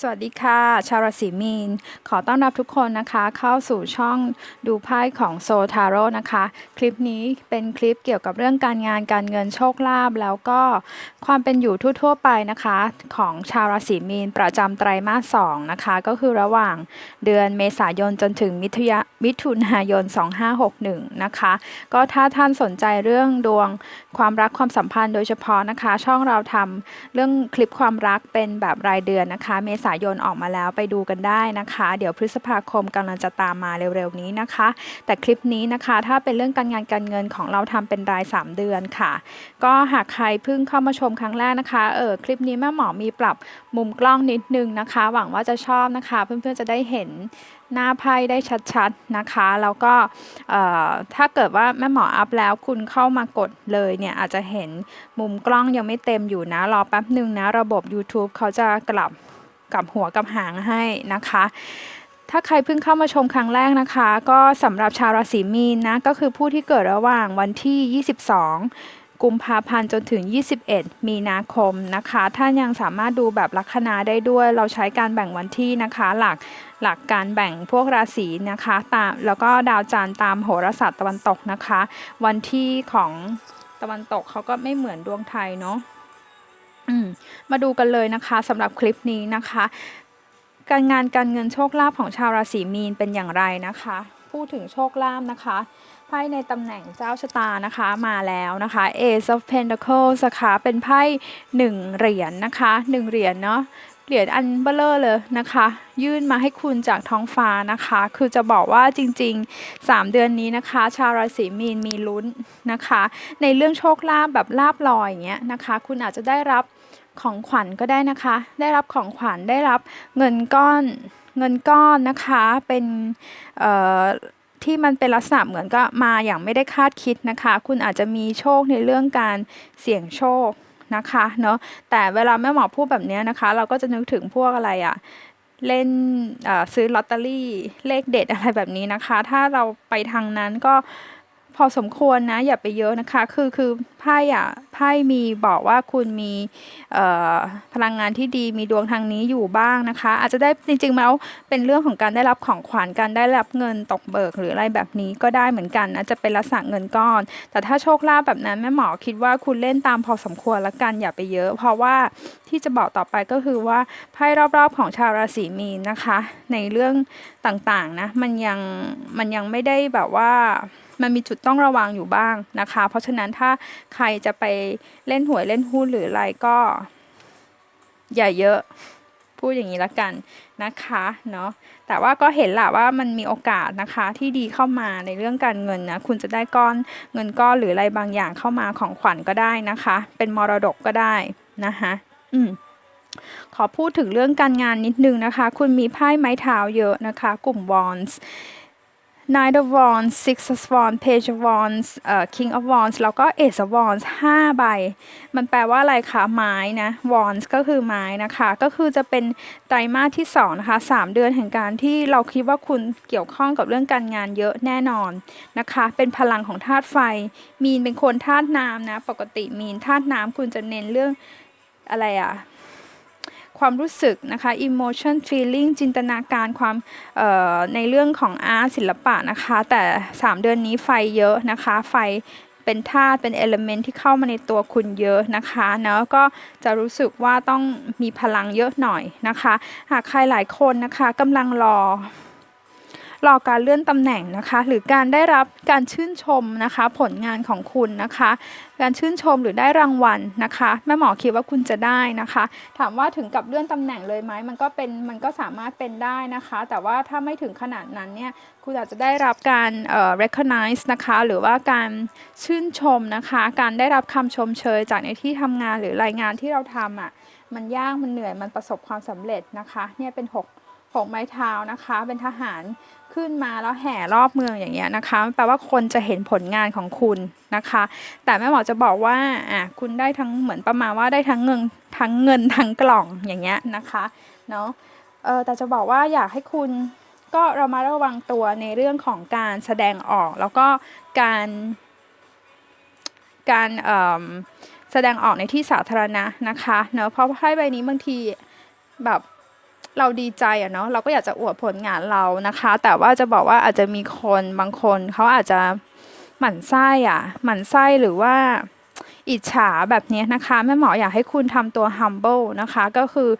สวัสดีค่ะ ชาวราศีมีน ขอต้อนรับทุกคนนะคะ เข้าสู่ช่องดูไพ่ของโซทาโร่นะคะ คลิปนี้เป็นคลิปเกี่ยวกับเรื่องการงานการเงินโชคลาภแล้วก็ความเป็นอยู่ทั่วๆไปนะคะ ของชาวราศีมีนประจำไตรมาส2นะคะ ก็คือระหว่างเดือนเมษายนจนถึงมิถุยมิถุนายน 2561 นะคะ ก็ถ้าท่านสนใจเรื่องดวงความรักความสัมพันธ์โดยเฉพาะนะคะ ช่องเราทำเรื่องคลิปความรักเป็นแบบรายเดือนนะคะเมษายนออกมาแล้วไปดูกันได้นะคะ เดี๋ยวพฤษภาคมกำลังจะตามมาเร็วๆนี้นะคะ แต่คลิปนี้นะคะถ้าเป็นเรื่องการงานการเงินของเราทำเป็นราย 3 เดือนค่ะ ก็หากใครเพิ่งเข้ามาชมครั้งแรกนะคะเออคลิปนี้แม่หมอมีปรับมุมกล้องนิดนึงนะคะ หวังว่าจะชอบนะคะ เพื่อนๆจะได้เห็นหน้าไพ่ได้ชัดๆนะคะ แล้วก็ถ้าเกิดว่าแม่หมออัพแล้วคุณเข้ามากดเลยเนี่ยอาจจะเห็นมุมกล้องยังไม่เต็มอยู่นะ รอแป๊บหนึ่งนะ ระบบ YouTube เขาจะกลับ กับหัวกับหางให้นะคะ ถ้าใครเพิ่งเข้ามาชมครั้งแรกนะคะ ก็สำหรับชาวราศีมีนนะก็คือผู้ที่เกิดระหว่างวันที่ 22กุมภาพันธ์จนถึง 21 มีนาคมนะคะ ท่านยังสามารถดูแบบลัคนาได้ด้วย เราใช้การแบ่งวันที่นะคะ หลักหลักการแบ่งพวกราศีนะคะ ตามแล้วก็ดาวจันทร์ตามโหราศาสตร์ตะวันตกนะคะ วันที่ของตะวันตกเขาก็ไม่เหมือนดวงไทยเนาะ มาดูกันเลยนะคะสำหรับคลิปนี้นะคะ การงานการเงินโชคลาภของชาวราศีมีนเป็นอย่างไรนะคะ พูดถึงโชคลาภนะคะไพ่ในตำแหน่งเจ้าชะตานะคะมาแล้วนะคะ Ace of Pentacles นะคะเป็นไพ่หนึ่งเหรียญนนะคะหนึ่งเหรียญเนาะ เหรียญอันเบลเลอร์เลยนะคะ ยื่นมาให้คุณจากท้องฟ้านะคะ คือจะบอกว่าจริง ๆ 3 เดือนนี้นะคะ ชาวราศีมีนมีลุ้นนะคะ ในเรื่องโชคลาภแบบลาบลอยอย่างเงี้ยนะคะ คุณอาจจะได้รับของขวัญก็ได้นะคะ ได้รับของขวัญได้รับเงินก้อนเงินก้อนนะคะเป็นที่มันเป็นลักษณะเหมือนก็มาอย่างไม่ได้คาดคิดนะคะ คุณอาจจะมีโชคในเรื่องการเสี่ยงโชค นะคะเนาะแต่เวลาแม่หมอพูดแบบนี้นะคะ เราก็จะนึกถึงพวกอะไรอะเล่นซื้อลอตเตอรี่เลขเด็ดอะไรแบบนี้นะคะ ถ้าเราไปทางนั้นก็ พอสมควรนะ อย่าไปเยอะนะคะ คือคือไพ่อะไพ่มีบอกว่าคุณมีพลังงานที่ดีมีดวงทางนี้อยู่บ้างนะคะ อาจจะได้จริงๆแล้วเป็นเรื่องของการได้รับของขวัญการได้รับเงินตกเบิกหรืออะไรแบบนี้ก็ได้เหมือนกันนะจะเป็นลักษณะเงินก้อน แต่ถ้าโชคลาภแบบนั้นแม่หมอคิดว่าคุณเล่นตามพอสมควรละกันอย่าไปเยอะ เพราะว่าที่จะบอกต่อไปก็คือว่าไพ่รอบๆของชาวราศีมีนนะคะ ในเรื่องต่างๆนะมันยังมันยังไม่ได้แบบว่า มันมีจุดต้องระวังอยู่บ้างนะคะ เพราะฉะนั้นถ้าใครจะไปเล่นหวยเล่นหุ้นหรืออะไรก็ อย่าเยอะพูดอย่างนี้ละกันนะคะเนาะแต่ว่าก็เห็นแหละว่ามันมีโอกาสนะคะที่ดีเข้ามาในเรื่องการเงินนะคุณจะได้ก้อนเงินก้อนหรืออะไรบางอย่างเข้ามาของขวัญก็ได้นะคะ เป็นมรดกก็ได้นะคะอืมขอพูดถึงเรื่องการงานนิดนึงนะคะ คุณมีไพ่ไม้เท้าเยอะนะคะ กลุ่มวอนส์ Nine of Wands Six of Wands Page of Wands เอ่อ King of Wands แล้วก็ Ace of Wands ห้าใบ มันแปลว่าอะไรคะ ไม้นะ Wands ก็คือไม้นะคะ ก็คือจะเป็นไตรมาสที่สองนะคะสามเดือนแห่งการที่เราคิดว่าคุณเกี่ยวข้องกับเรื่องการงานเยอะแน่นอนนะคะ เป็นพลังของธาตุไฟ มีนเป็นคนธาตุน้ำนะ ปกติมีนธาตุน้ำคุณจะเน้นเรื่องอะไรอะ ความรู้สึกนะคะ emotion feeling จินตนาการความในเรื่องของอาร์ตศิลปะนะคะ แต่ 3 เดือนนี้ไฟเยอะนะคะ ไฟเป็นธาตุเป็นเอลเมนต์ที่เข้ามาในตัวคุณเยอะนะคะเนาะก็จะรู้สึกว่าต้องมีพลังเยอะหน่อยนะคะ หากใครหลายคนนะคะกำลังรอ รอการเลื่อนตำแหน่งนะคะ หรือการได้รับการชื่นชมนะคะ ผลงานของคุณนะคะ การชื่นชมหรือได้รางวัลนะคะแม่หมอคิดว่าคุณจะได้นะคะ ถามว่าถึงกับเลื่อนตำแหน่งเลยไหมมันก็เป็นมันก็สามารถเป็นได้นะคะ แต่ว่าถ้าไม่ถึงขนาดนั้นเนี่ยคุณอาจจะได้รับการเอ่อ recognize นะคะหรือว่าการชื่นชมนะคะ การได้รับคำชมเชยจากในที่ทำงานหรือรายงานที่เราทำอะมันยากมันเหนื่อยมันประสบความสำเร็จนะคะ เนี่ยเป็น6หกไม้เท้านะคะ เป็นทหาร ขึ้นมาแล้วแห่รอบเมืองอย่างเงี้ยนะคะแปลว่าคนจะเห็นผลงานของคุณนะคะ แต่แม่หมอจะบอกว่าอะคุณได้ทั้งเหมือนประมาณว่าได้ทั้งเงินทั้งเงินทั้งกล่องอย่างเงี้ยนะคะเนาะเออแต่จะบอกว่าอยากให้คุณก็เรามาระวังตัวในเรื่องของการแสดงออกแล้วก็การการแสดงออกในที่สาธารณะนะคะเนาะเพราะไพ่ใบนี้บางทีแบบ เราดีใจอะเนาะเราก็อยากจะอวดผลงานเรานะคะ แต่ว่าจะบอกว่าอาจจะมีคนบางคนเขาอาจจะหมั่นไส้อะหมั่นไส้หรือว่าอิจฉาแบบนี้นะคะแม่หมออยากให้คุณทำตัว humble นะคะ ก็คือ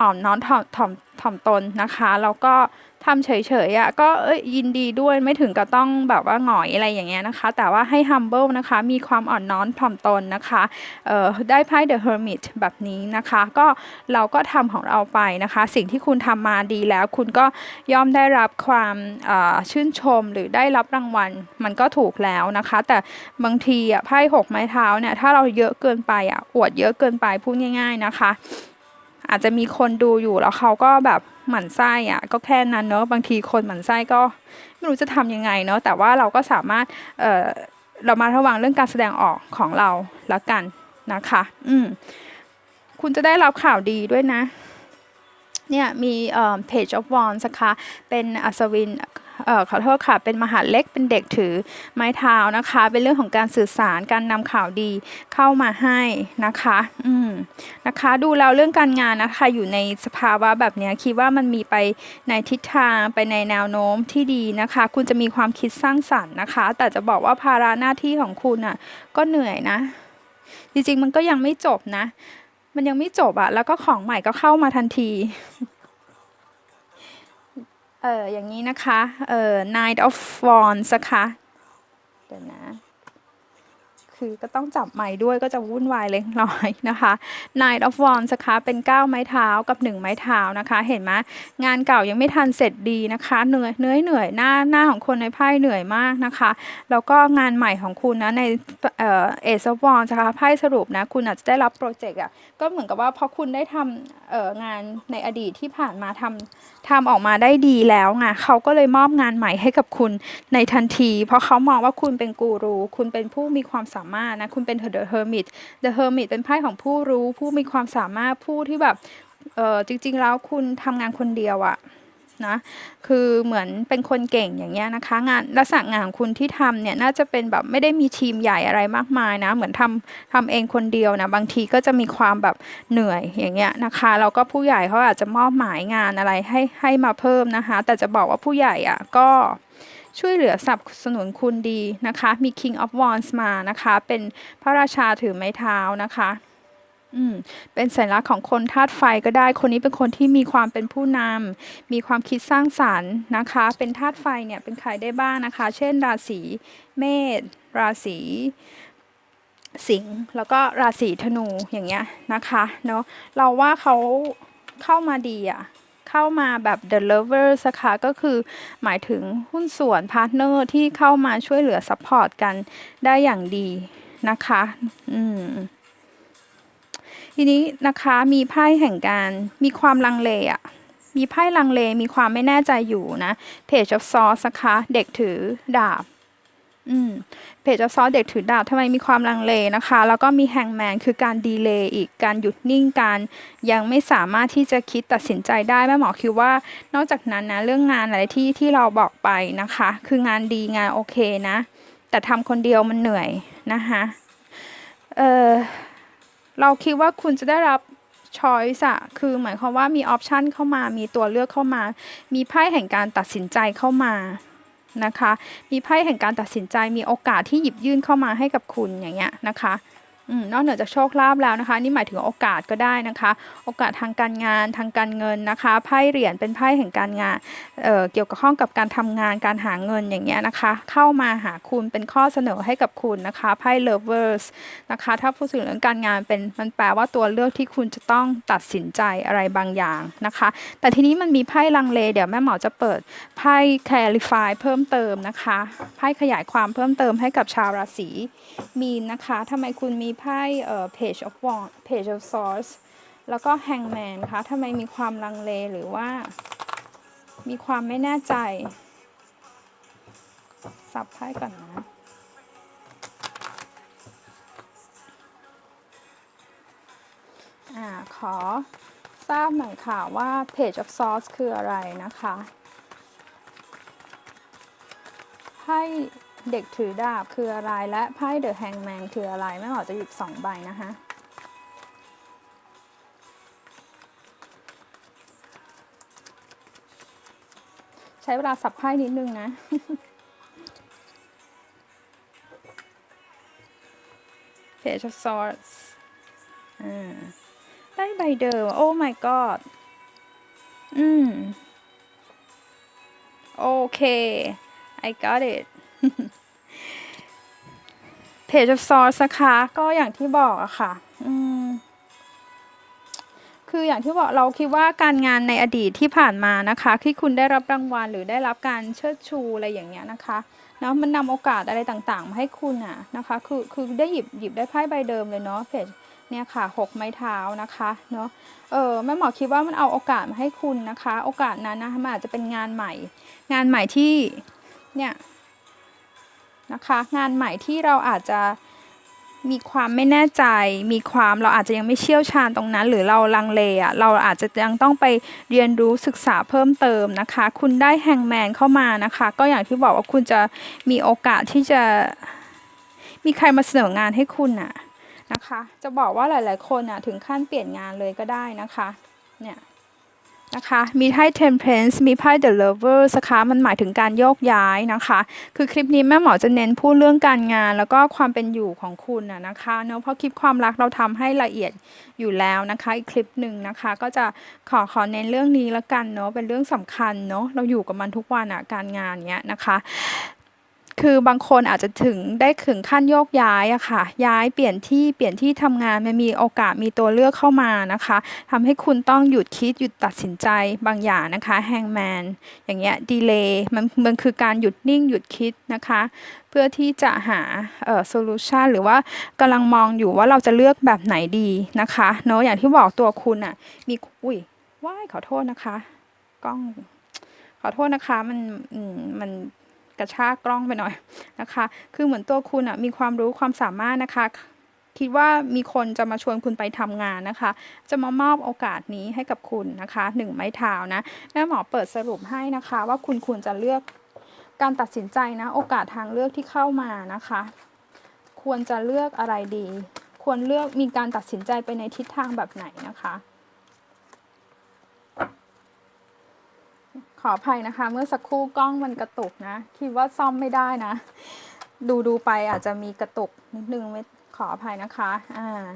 อ่อนน้อมถ่อมถ่อมถ่อมตนนะคะ แล้วก็ ทำเฉยๆอะ่ะก็เอ้ยยินดีด้วยไม่ถึงกับต้องแบบว่าหงอยอะไรอย่างเงี้ยนะคะ แต่ว่าให้ humble นะคะ มีความอ่อนน้อมถ่อมตนนะคะเอ่อได้ไพ่ the hermit แบบนี้นะคะ ก็เราก็ทำของเราไปนะคะ สิ่งที่คุณทำมาดีแล้วคุณก็ย่อมได้รับความเอ่อชื่นชมหรือได้รับรางวัลมันก็ถูกแล้วนะคะ แต่บางทีอะไพ่หกไม้เท้าเนี่ยถ้าเราเยอะเกินไปอะอวดเยอะเกินไปพูดง่าย ๆนะคะ อาจจะมีคนดูอยู่แล้วเขาก็แบบหมั่นไส้อะก็แค่นั้นเนอะบางทีคนหมั่นไส้ก็ไม่รู้จะทำยังไงเนอะแต่ว่าเราก็สามารถเออเรามาระวังเรื่องการแสดงออกของเราล้วกันนะคะ อืมคุณจะได้รับข่าวดีด้วยนะเนี่ยมีเอ่อ page of wands นะคะเป็นอัศวิน เอ่อขอโทษค่ะ เป็นมหาเล็กเป็นเด็กถือไม้เท้านะคะ เป็นเรื่องของการสื่อสารการนำข่าวดีเข้ามาให้นะคะ อืมนะคะ ดูแล้วเรื่องการงานนะคะ อยู่ในสภาวะแบบนี้คิดว่ามันมีไปในทิศทางไปในแนวโน้มที่ดีนะคะ คุณจะมีความคิดสร้างสรรค์นะคะ แต่จะบอกว่าภาระหน้าที่ของคุณอะ ก็เหนื่อยนะ จริงๆมันก็ยังไม่จบนะ มันยังไม่จบอะแล้วก็ของใหม่ก็เข้ามาทันที เอออย่างนี้นะคะเออ Nine of Wands นะคะ เดี๋ยวนะ คือก็ต้องจับไม้ด้วยก็จะวุ่นวายเล็กน้อยนะคะ Nine of Wands นะคะเป็น 9 ไม้เท้ากับ 1 ไม้เท้านะคะ เห็นไหมงานเก่ายังไม่ทันเสร็จดีนะคะเหนื่อยเหนื่อยเหนื่อยหน้าหน้าของคนในไพ่เหนื่อยมากนะคะแล้วก็งานใหม่ของคุณนะในเอ่อ Ace of Wands นะคะไพ่สรุปนะคุณอาจจะได้รับโปรเจกต์อะก็เหมือนกับว่าพอคุณได้ทำเอ่องานในอดีตที่ผ่านมาทำทำออกมาได้ดีแล้วไงเขาก็เลยมอบงานใหม่ให้กับคุณในทันที เพราะเขามองว่าคุณเป็นกูรู คุณเป็นผู้มีความสามารถนะ คุณเป็น The Hermit The Hermit เป็นไพ่ของผู้รู้ ผู้มีความสามารถผู้ที่แบบเออจริง ๆ แล้วคุณทำงานคนเดียวอะนะคือเหมือนเป็นคนเก่งอย่างเงี้ยนะคะ งานลักษณะงานของคุณที่ทำเนี่ยน่าจะเป็นแบบไม่ได้มีทีมใหญ่อะไรมากมายนะ เหมือนทำทำเองคนเดียวนะ บางทีก็จะมีความแบบเหนื่อยอย่างเงี้ยนะคะแล้วก็ผู้ใหญ่เขาอาจจะมอบหมายงานอะไรให้ให้มาเพิ่มนะคะ แต่จะบอกว่าผู้ใหญ่อะก็ ช่วยเหลือสนับสนุนคุณดีนะคะ มี King of Wands มานะคะ เป็นพระราชาถือไม้เท้านะคะอืมเป็นสัญลักษณ์ของคนธาตุไฟก็ได้ คนนี้เป็นคนที่มีความเป็นผู้นำมีความคิดสร้างสรรค์นะคะ เป็นธาตุไฟเนี่ยเป็นใครได้บ้างนะคะ เช่น ราศีเมษ ราศีสิงห์ แล้วก็ราศีธนูอย่างเงี้ยนะคะเนาะ เราว่าเขาเข้ามาดีอะ เข้ามาแบบ the lovers นะคะก็คือหมายถึงหุ้นส่วนพาร์ทเนอร์ที่เข้ามาช่วยเหลือซัพพอร์ตกันได้อย่างดีนะคะ อืมทีนี้นะคะมีไพ่แห่งการมีความลังเลอะมีไพ่ลังเลมีความไม่แน่ใจอยู่นะ Page of Swords นะคะ เด็กถือดาบ อืม Page of Swords เด็กถือดาบทำไมมีความลังเลนะคะ แล้วก็มี Hangman คือการดีเลย์อีกการหยุดนิ่งการ ยังไม่สามารถที่จะคิดตัดสินใจได้แม่หมอคิดว่า นอกจากนั้นนะเรื่องงานอะไรที่ที่เราบอกไปนะคะ คืองานดีงานโอเคนะ แต่ทำคนเดียวมันเหนื่อยนะคะเออเราคิดว่าคุณจะได้รับ choice อะคือหมายความว่ามีออปชันเข้ามา มีตัวเลือกเข้ามา มีไพ่แห่งการตัดสินใจเข้ามา นะคะ มีไพ่แห่งการตัดสินใจมีโอกาสที่หยิบยื่นเข้ามาให้กับคุณอย่างเงี้ยนะคะ นอกเหนือจากโชคลาภแล้วนะคะ นี่หมายถึงโอกาสก็ได้นะคะ โอกาสทางการงานทางการเงินนะคะไพ่เหรียญเป็นไพ่แห่งการงานเเกี่ยวกับข้องกับการทำงานการหาเงินอย่างเงี้ยนะคะ เข้ามาหาคุณเป็นข้อเสนอให้กับคุณนะคะไพ่ lovers นะคะ ถ้าพูดถึงเรื่องการงานเป็นมันแปลว่าตัวเลือกที่คุณจะต้องตัดสินใจอะไรบางอย่างนะคะ แต่ทีนี้มันมีไพ่ลังเล เดี๋ยวแม่หมอจะเปิดไพ่ clarify เพิ่มเติมนะคะไพ่ขยายความเพิ่มเติมให้กับชาวราศีมีนนะคะทำไมคุณมีไพ่เอ่อ page of wand page of swords แล้วก็ hangman คะทำไมมีความลังเลหรือว่า มีความไม่แน่ใจ สับไพ่ก่อนนะอ่าขอทราบหน่อยค่ะว่า Page of Swords คืออะไรนะคะไพ่ เด็กถือดาบคืออะไรและไพ่ The Hangman คืออะไรไม่หมอจะหยิบสองใบนะคะใช้เวลาสับไพ่นิดนึงนะ Page of Swords ได้ใบเดิม โอ้ my god อืม โอเค I got it Page of Swords นะคะก็อย่างที่บอกอะค่ะคืออย่างที่บอกเราคิดว่าการงานในอดีตที่ผ่านมานะคะ ที่คุณได้รับรางวัลหรือได้รับการเชิดชูอะไรอย่างเงี้ยนะคะเนาะมันนำโอกาสอะไรต่างๆมาให้คุณอะนะคะคือคือได้หยิบหยิบได้ไพ่ใบเดิมเลยเนาะเพจเนี่ยค่ะหกไม้เท้านะคะเนาะเออแม่หมอคิดว่ามันเอาโอกาสมาให้คุณนะคะ โอกาสนั้นนะคะมันอาจจะเป็นงานใหม่ งานใหม่ที่เนี่ย นะคะ งานใหม่ที่เราอาจจะมีความไม่แน่ใจ มีความเราอาจจะยังไม่เชี่ยวชาญตรงนั้น หรือเราลังเลอะเราอาจจะยังต้องไปเรียนรู้ศึกษาเพิ่มเติมนะคะ คุณได้แฮงแมนเข้ามานะคะ ก็อย่างที่บอกว่าคุณจะมีโอกาสที่จะมีใครมาเสนองานให้คุณน่ะนะคะ จะบอกว่าหลาย ๆ คนอะถึงขั้นเปลี่ยนงานเลยก็ได้นะคะ เนี่ย นะคะ มีไพ่ temperance มีไพ่ the lover สคะมันหมายถึงการโยกย้ายนะคะ คือคลิปนี้แม่หมอจะเน้นพูดเรื่องการงาน แล้วก็ความเป็นอยู่ของคุณนะนะคะเนาะเพราะคลิปความรักเราทำให้ละเอียดอยู่แล้วนะคะ อีกคลิปหนึ่งนะคะ ก็จะขอขอเน้นเรื่องนี้ละกันเนาะเป็นเรื่องสำคัญเนาะเราอยู่กับมันทุกวันอะการงานเนี้ยนะคะ คือบางคนอาจจะถึงได้ถึงขั้นโยกย้ายอะค่ะ ย้ายเปลี่ยนที่เปลี่ยนที่ทำงานมันมีโอกาสมีตัวเลือกเข้ามานะคะทำให้คุณต้องหยุดคิดหยุดตัดสินใจบางอย่างนะคะแฮงแมนอย่างเงี้ยดีเลย์มันมันคือการหยุดนิ่งหยุดคิดนะคะ เพื่อที่จะหาเอ่อโซลูชันหรือว่ากำลังมองอยู่ว่าเราจะเลือกแบบไหนดีนะคะเนาะอย่างที่บอกตัวคุณอะมีอุ้ยว้ายขอโทษนะคะ กล้อง ขอโทษนะคะมันมัน กระชากกล้องไปหน่อยนะคะ คือเหมือนตัวคุณอะมีความรู้ความสามารถนะคะ คิดว่ามีคนจะมาชวนคุณไปทำงานนะคะ จะมามอบโอกาสนี้ให้กับคุณนะคะหนึ่งไม้เท้านะแม่หมอเปิดสรุปให้นะคะ ว่าคุณควรจะเลือกการตัดสินใจนะ โอกาสทางเลือกที่เข้ามานะคะ ควรจะเลือกอะไรดี ควรเลือกมีการตัดสินใจไปในทิศทางแบบไหนนะคะ ออภัยนะคะ เมื่อสักครู่กล้องมันกระตุกนะ คิดว่าซ่อมไม่ได้นะ ดูดูไปอาจจะมีกระตุกนิดนึงไม่ขออภัยนะคะอ่า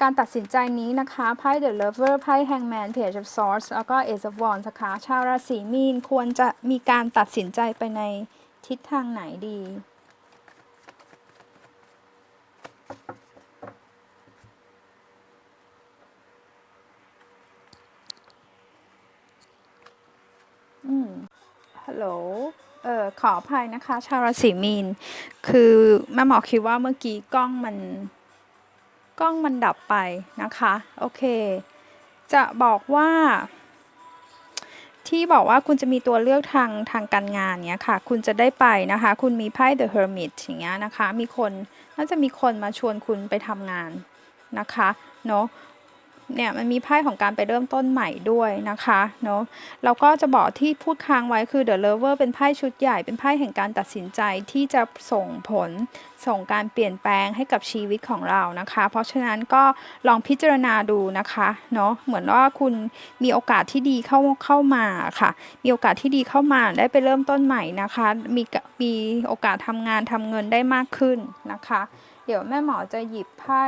การตัดสินใจนี้นะคะไพ่ The Lover ไพ่ Hangman Page of Swords แล้วก็ Ace of Wands นะคะชาวราศีมีนควรจะมีการตัดสินใจไปในทิศทางไหนดี อืม ฮัล โหลเออขออภัยนะคะ ชาวราศีมีน คือแม่หมอคิดว่าเมื่อกี้กล้องมัน กล้องมันดับไปนะคะ โอเค จะบอกว่า ที่บอกว่าคุณจะมีตัวเลือกทางทางการงานเนี้ยค่ะ คุณจะได้ไปนะคะ คุณมีไพ่ The Hermit อย่างเงี้ยนะคะ มีคน น่าจะมีคนมาชวนคุณไปทำงานนะคะ เนาะ เนี่ยมันมีไพ่ของการไปเริ่มต้นใหม่ด้วยนะคะเนาะแล้วก็จะบอกที่พูดค้างไว้คือ The Lover เป็นไพ่ชุดใหญ่เป็นไพ่แห่งการตัดสินใจที่จะส่งผลส่งการเปลี่ยนแปลงให้กับชีวิตของเรานะคะ เพราะฉะนั้นก็ลองพิจารณาดูนะคะเนาะเหมือนว่าคุณมีโอกาสที่ดีเข้าเข้ามาค่ะ มีโอกาสที่ดีเข้ามาได้ไปเริ่มต้นใหม่นะคะ มีมีโอกาสทำงานทำเงินได้มากขึ้นนะคะ เดี๋ยวแม่หมอจะหยิบไพ่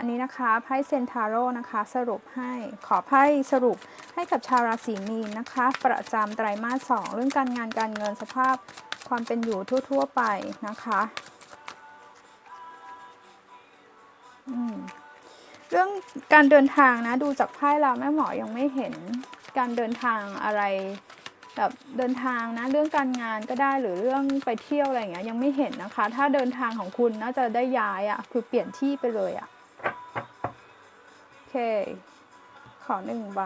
อันนี้นะคะไพ่เซนทาโร่นะคะ สรุปให้ขอไพ่สรุปให้กับชาวราศีมีนนะคะ ประจำไตรมาสสองเรื่องการงานการเงินสภาพความเป็นอยู่ทั่ว ๆ ไปนะคะเรื่องการเดินทางนะดูจากไพ่แล้วแม่หมอยังไม่เห็นการเดินทางอะไรแบบเดินทางนะเรื่องการงานก็ได้หรือเรื่องไปเที่ยวอะไรอย่างเงี้ยยังไม่เห็นนะคะ ถ้าเดินทางของคุณน่าจะได้ย้ายอะ่ะคือเปลี่ยนที่ไปเลยอะ่ะ เค ขอหนึ่งใบ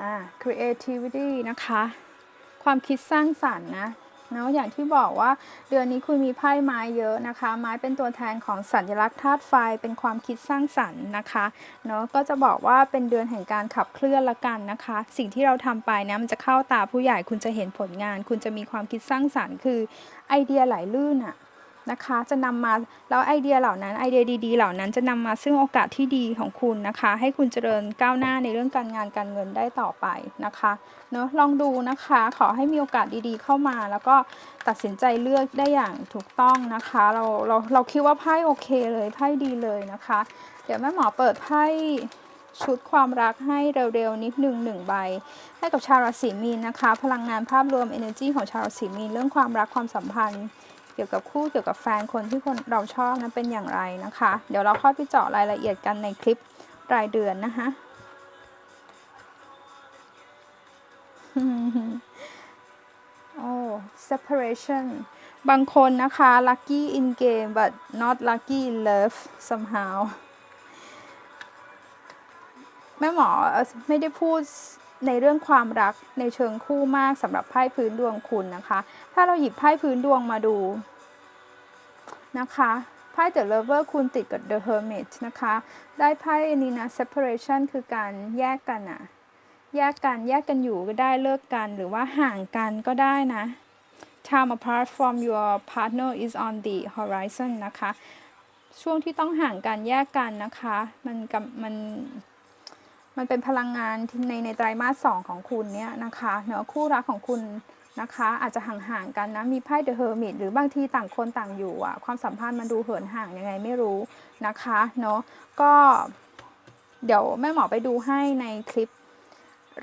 อ่า creativity นะคะ ความคิดสร้างสรรค์นะเนาะอย่างที่บอกว่าเดือนนี้คุณมีไพ่ไม้เยอะนะคะ ไม้เป็นตัวแทนของสัญลักษณ์ธาตุไฟเป็นความคิดสร้างสรรค์นะคะเนาะก็จะบอกว่าเป็นเดือนแห่งการขับเคลื่อนละกันนะคะ สิ่งที่เราทำไปนะมันจะเข้าตาผู้ใหญ่คุณจะเห็นผลงาน คุณจะมีความคิดสร้างสรรค์ คือไอเดียไหลลื่นอะ นะคะ จะนำมาแล้วไอเดียเหล่านั้นไอเดียดีๆ เหล่านั้นจะนำมาซึ่งโอกาสที่ดีของคุณนะคะ ให้คุณเจริญก้าวหน้าในเรื่องการงานการเงินได้ต่อไปนะคะเนอะลองดูนะคะ ขอให้มีโอกาสดีๆเข้ามา แล้วก็ตัดสินใจเลือกได้อย่างถูกต้องนะคะ เราเราเราคิดว่าไพ่โอเคเลยไพ่ดีเลยนะคะ เดี๋ยวแม่หมอเปิดไพ่ชุดความรักให้เร็วๆนิดหนึ่งหนึ่งใบ ให้กับชาวราศีมีนนะคะ พลังงานภาพรวม energy ของชาวราศีมีนเรื่องความรักความสัมพันธ์ เกี่ยวกับคู่เกี่ยวกับแฟนคนที่คนเราชอบนั้นเป็นอย่างไรนะคะ เดี๋ยวเราค่อยไปเจาะรายละเอียดกันในคลิปรายเดือนนะคะโอ้ separation บางคนนะคะ lucky in game but not lucky in love somehow แม่หมอไม่ได้พูด ในเรื่องความรักในเชิงคู่มากสำหรับไพ่พื้นดวงคุณนะคะ ถ้าเราหยิบไพ่พื้นดวงมาดูนะคะไพ่ The Lover คุณติดกับ The Hermit นะคะ ได้ไพ่อันนี้นะ separation คือการแยกกันอะแยกกันแยกกันอยู่ก็ได้เลิกกันหรือว่าห่างกันก็ได้นะ time apart from your partner is on the horizon นะคะ ช่วงที่ต้องห่างกันแยกกันนะคะ มันกับมัน มันเป็นพลังงานในในไตรมาสสองของคุณเนี่ยนะคะเนอะคู่รักของคุณนะคะอาจจะห่างๆกันนะมีไพ่ The Hermit หรือบางทีต่างคนต่างอยู่อะความสัมพันธ์มันดูเหินห่างยังไงไม่รู้นะคะเนาะก็เดี๋ยวแม่หมอไปดูให้ในคลิป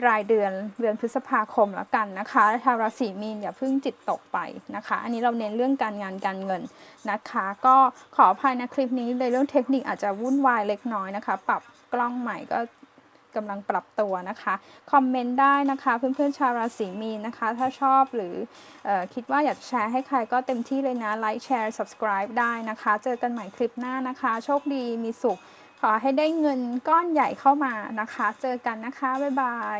รายเดือนเดือนพฤษภาคมแล้วกันนะคะชาวราศีมีนอย่าเพิ่งจิตตกไปนะคะ อันนี้เราเน้นเรื่องการงานการเงินนะคะ ก็ขออภัยนะคลิปนี้ในเรื่องเทคนิคอาจจะวุ่นวายเล็กน้อยนะคะ ปรับกล้องใหม่ก็ กำลังปรับตัวนะคะ คอมเมนต์ได้นะคะ เพื่อนๆชาวราศีมีนนะคะ ถ้าชอบหรือออคิดว่าอยากแชร์ให้ใครก็เต็มที่เลยนะไลค์แชร์ subscribe ได้นะคะ เจอกันใหม่คลิปหน้านะคะ โชคดีมีสุข ขอให้ได้เงินก้อนใหญ่เข้ามานะคะ เจอกันนะคะ บ๊ายบาย